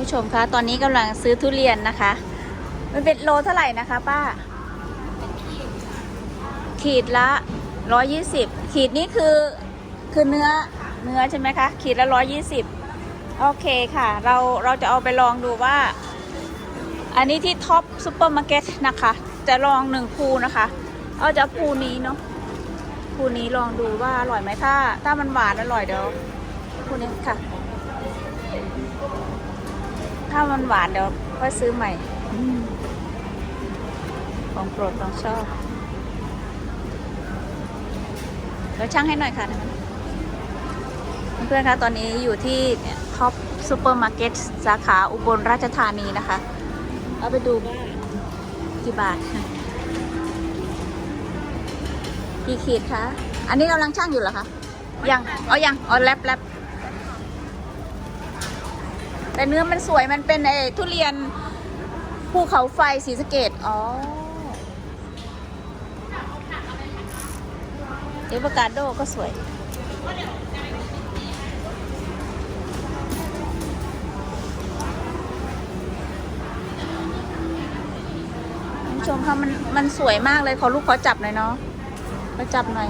ผู้ชมคะ ตอนนี้กำลังซื้อทุเรียนนะคะ มันเป็นโลเท่าไหร่นะคะ ป้า ขีดละร้อยี่สิบขีดนี้คือคือเนื้อเนื้อใช่ไหมคะ ขีดละร้อยี่สิบโอเคค่ะ เราเราจะเอาไปลองดูว่า อันนี้ที่ท็อปซูเปอร์มาร์เก็ตนะคะ จะลองหนึ่งภูนะคะ เอาจะภูนี้เนาะภูนี้ลองดูว่าอร่อยไหมถ้า ถ้ามันหวานอร่อยเดี๋ยวภูนี้ค่ะ ถ้ามันหวานเดี๋ยวค่อยซื้อใหม่ ของโปรดของชอบเดี๋ยวช่างให้หน่อยค่ะเพื่อนๆคะตอนนี้อยู่ที่ท็อปซูเปอร์มาร์เก็ตสาขาอุบลราชธานีนะคะ เอาไปดูว่ากี่บาทกี่ขีดคะ อันนี้กำลังช่างอยู่เหรอคะ ยังเอยังเอแลบแลบ แต่เนื้อมันสวยมันเป็นไอ้ทุเรียนภูเขาไฟสีสเกดอ๋อเอวโวคาโดก็สวยคุณผู้ชมค่ะมันมันสวยมากเลยขอลูกขอจับหน่อยเนาะขอจับหน่อย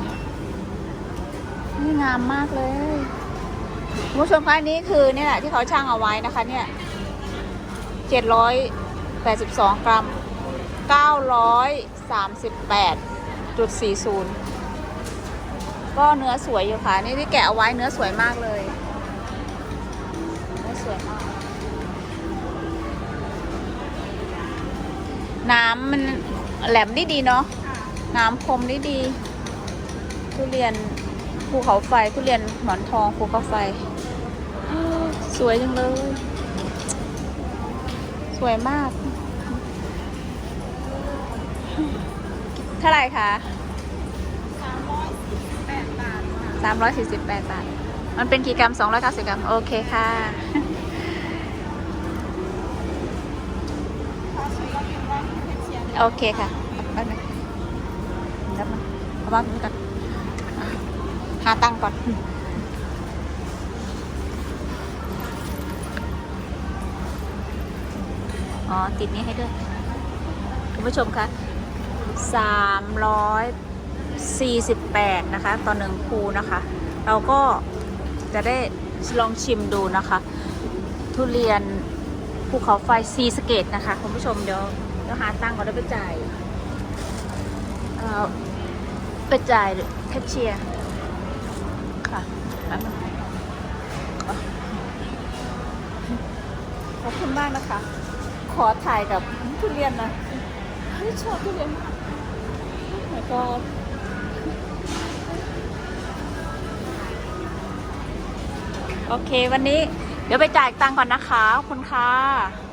นี่งามมากเลย คุณผู้ชมคะนี้คือเนี่ยแหละที่เขาช่างเอาไว้นะคะ เนี่ยเจ็ดร้อยแปดสิบสองกรัมเก้าร้อยสามสิบแปดจุดสี่ศูนย์ก็เนื้อสวยอยู่ค่ะ นี่ที่แกะเอาไว้เนื้อสวยมากเลยเนื้อสวยมาก น้ำมันแหลมได้ดีเนาะน้ำคมได้ดีทุเรียนภูเขาไฟทุเรียนหมอนทองภูเขาไฟ สวยจังเลย สวยมาก เท่าไหร่คะสามร้อยสี่สิบแปดบาท มันเป็นกี่กรัมสองร้อยเก้าสิบกรัม โอเคค่ะโอเคค่ะแป๊บนึงแป๊บนึงเอาบ้างนี้ก่อนหาตังก่อน อ๋อ ติดนี้ให้ด้วย คุณผู้ชมคะสามร้อย48 นะคะ ต่อหนึ่งภูนะคะ เราก็จะได้ลองชิมดูนะคะ ทุเรียนภูเขาไฟซีสเกตนะคะ คุณผู้ชมเดี๋ยวเดี๋ยวหาตังค์ก่อนแล้วไปจ่ายเอ่อไปจ่ายแคชเชียร์ค่ะแป๊บนึงขอบคุณมากนะคะ ขอถ่ายกับทุเรียนนะชอบทุเรียนมากแล้วก็โอเควันนี้ เดี๋ยวไปจ่ายตังค์ก่อนนะคะ ขอบคุณค่ะ